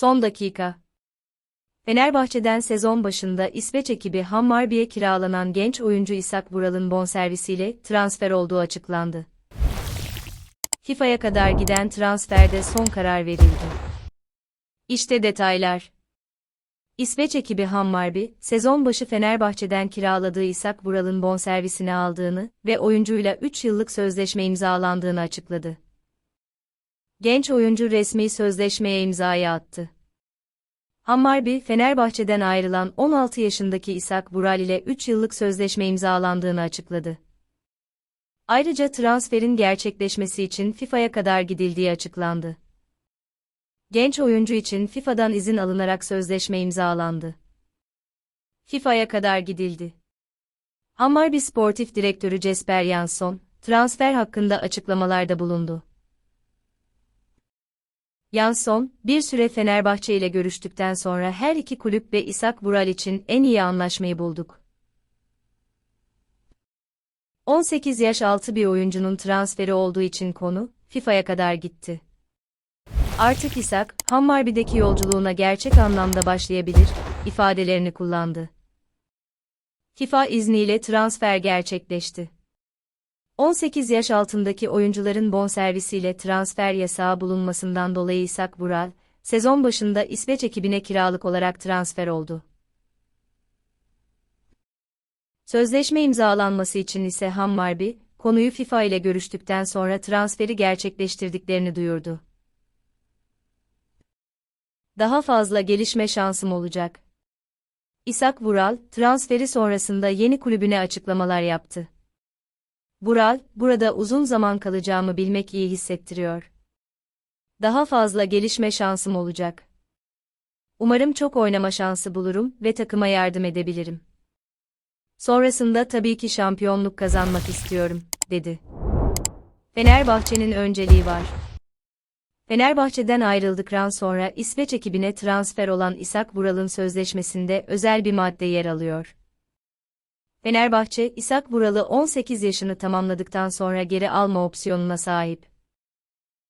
Son dakika. Fenerbahçe'den sezon başında İsveç ekibi Hammarby'e kiralanan genç oyuncu İshak Vural'ın bonservisiyle transfer olduğu açıklandı. FIFA'ya kadar giden transferde son karar verildi. İşte detaylar. İsveç ekibi Hammarby, sezon başı Fenerbahçe'den kiraladığı İshak Vural'ın bonservisini aldığını ve oyuncuyla 3 yıllık sözleşme imzalandığını açıkladı. Genç oyuncu resmi sözleşmeye imzayı attı. Hammarby, Fenerbahçe'den ayrılan 16 yaşındaki İshak Vural ile 3 yıllık sözleşme imzalandığını açıkladı. Ayrıca transferin gerçekleşmesi için FIFA'ya kadar gidildiği açıklandı. Genç oyuncu için FIFA'dan izin alınarak sözleşme imzalandı. FIFA'ya kadar gidildi. Hammarby Sportif Direktörü Jesper Jansson, transfer hakkında açıklamalarda bulundu. Jansson, bir süre Fenerbahçe ile görüştükten sonra her iki kulüp ve İshak Vural için en iyi anlaşmayı bulduk. 18 yaş altı bir oyuncunun transferi olduğu için konu, FIFA'ya kadar gitti. Artık İshak, Hammarby'deki yolculuğuna gerçek anlamda başlayabilir, ifadelerini kullandı. FIFA izniyle transfer gerçekleşti. 18 yaş altındaki oyuncuların bonservisiyle transfer yasağı bulunmasından dolayı İshak Vural, sezon başında İsveç ekibine kiralık olarak transfer oldu. Sözleşme imzalanması için ise Hammarby, konuyu FIFA ile görüştükten sonra transferi gerçekleştirdiklerini duyurdu. Daha fazla gelişme şansım olacak. İshak Vural, transferi sonrasında yeni kulübüne açıklamalar yaptı. Vural, burada uzun zaman kalacağımı bilmek iyi hissettiriyor. Daha fazla gelişme şansım olacak. Umarım çok oynama şansı bulurum ve takıma yardım edebilirim. Sonrasında tabii ki şampiyonluk kazanmak istiyorum, dedi. Fenerbahçe'nin önceliği var. Fenerbahçe'den ayrıldıktan sonra İsveç ekibine transfer olan İshak Vural'ın sözleşmesinde özel bir madde yer alıyor. Fenerbahçe, İshak Vural'ı 18 yaşını tamamladıktan sonra geri alma opsiyonuna sahip.